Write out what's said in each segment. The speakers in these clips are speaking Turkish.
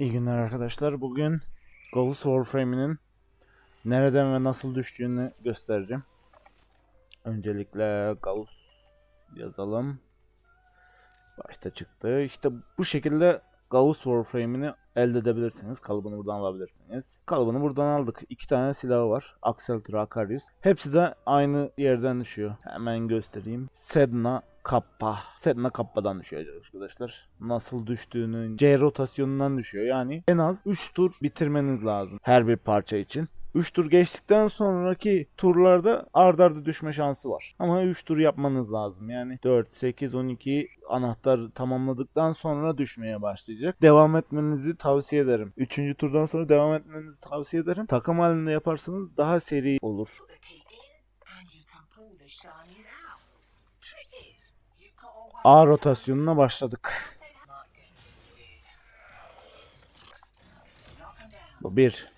İyi günler arkadaşlar. Bugün Ghost Warframe'inin nereden ve nasıl düştüğünü göstereceğim. Öncelikle Ghost yazalım. Başta çıktı. İşte bu şekilde Ghost Warframe'ini elde edebilirsiniz. Kalıbını buradan alabilirsiniz. Kalıbını buradan aldık. İki tane silahı var. Axel Akarius. Hepsi de aynı yerden düşüyor. Hemen göstereyim. Sedna Kappa. Sedna Kappa'dan düşüyor arkadaşlar. Nasıl düştüğünün C rotasyonundan düşüyor. Yani en az 3 tur bitirmeniz lazım her bir parça için. 3 tur geçtikten sonraki turlarda ard arda düşme şansı var. Ama 3 tur yapmanız lazım. Yani 4, 8, 12 anahtar tamamladıktan sonra düşmeye başlayacak. Devam etmenizi tavsiye ederim. 3. turdan sonra devam etmenizi tavsiye ederim. Takım halinde yaparsanız daha seri olur. A rotasyonuna başladık. Bu bir.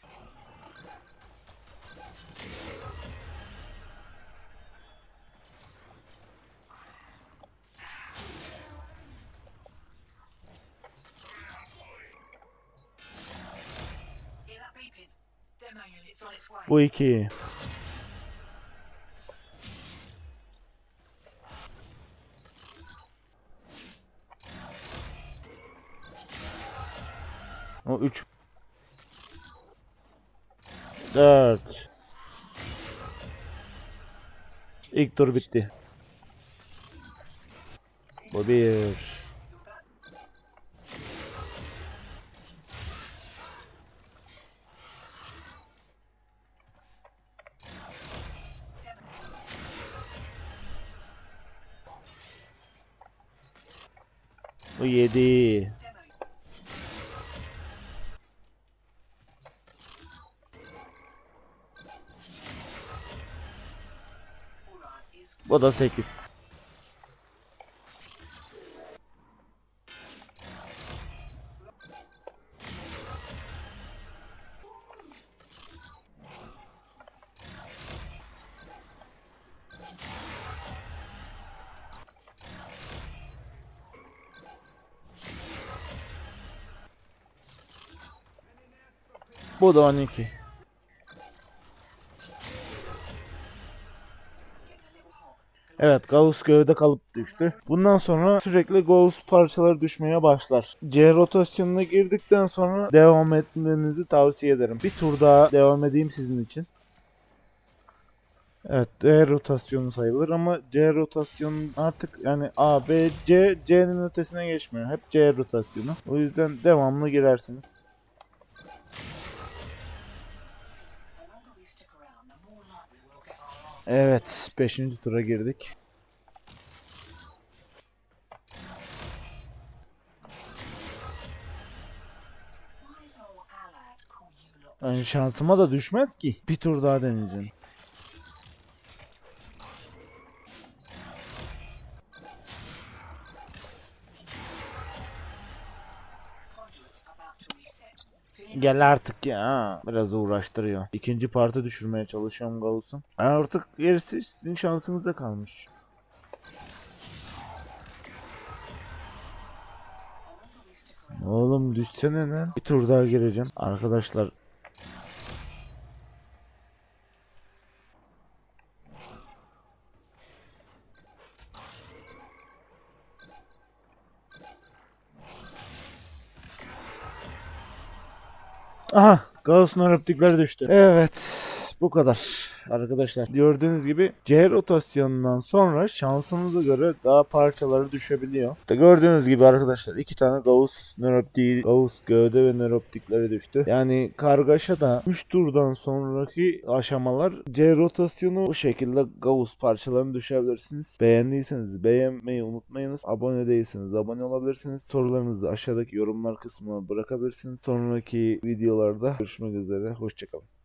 Hear that O üç. Dört. İlk tur bitti. Bu bir. Bu yedi. Bu da sekiz. Bu da 12. Evet Gauss gövde kalıp düştü. Bundan sonra sürekli Gauss parçaları düşmeye başlar. C rotasyonuna girdikten sonra devam etmenizi tavsiye ederim. Bir tur daha devam edeyim sizin için. Evet D rotasyonu sayılır ama C rotasyonu artık yani A, B, C, C'nin ötesine geçmiyor. Hep C rotasyonu. O yüzden devamlı girersiniz. Evet 5. tura girdik. Yani şansıma da düşmez ki. Bir tur daha deneyeceğim. Gel artık ya. Biraz uğraştırıyor. İkinci parti düşürmeye çalışıyorum Gauss'un. Artık gerisi sizin şansınıza kalmış. Oğlum düşsene lan. Bir tur daha gireceğim. Arkadaşlar Aha, Gauss'un reptikleri düştü. Evet, bu kadar arkadaşlar. Gördüğünüz gibi C rotasyonundan sonra şansınıza göre daha parçaları düşebiliyor. İşte gördüğünüz gibi arkadaşlar iki tane Gauss nöroptiği, Gauss gövde ve nöroptikleri düştü. Yani kargaşa da 3 turdan sonraki aşamalar C rotasyonu bu şekilde Gauss parçalarını düşebilirsiniz. Beğendiyseniz beğenmeyi unutmayınız. Abone değilseniz abone olabilirsiniz. Sorularınızı aşağıdaki yorumlar kısmına bırakabilirsiniz. Sonraki videolarda görüşmek üzere. Hoşçakalın.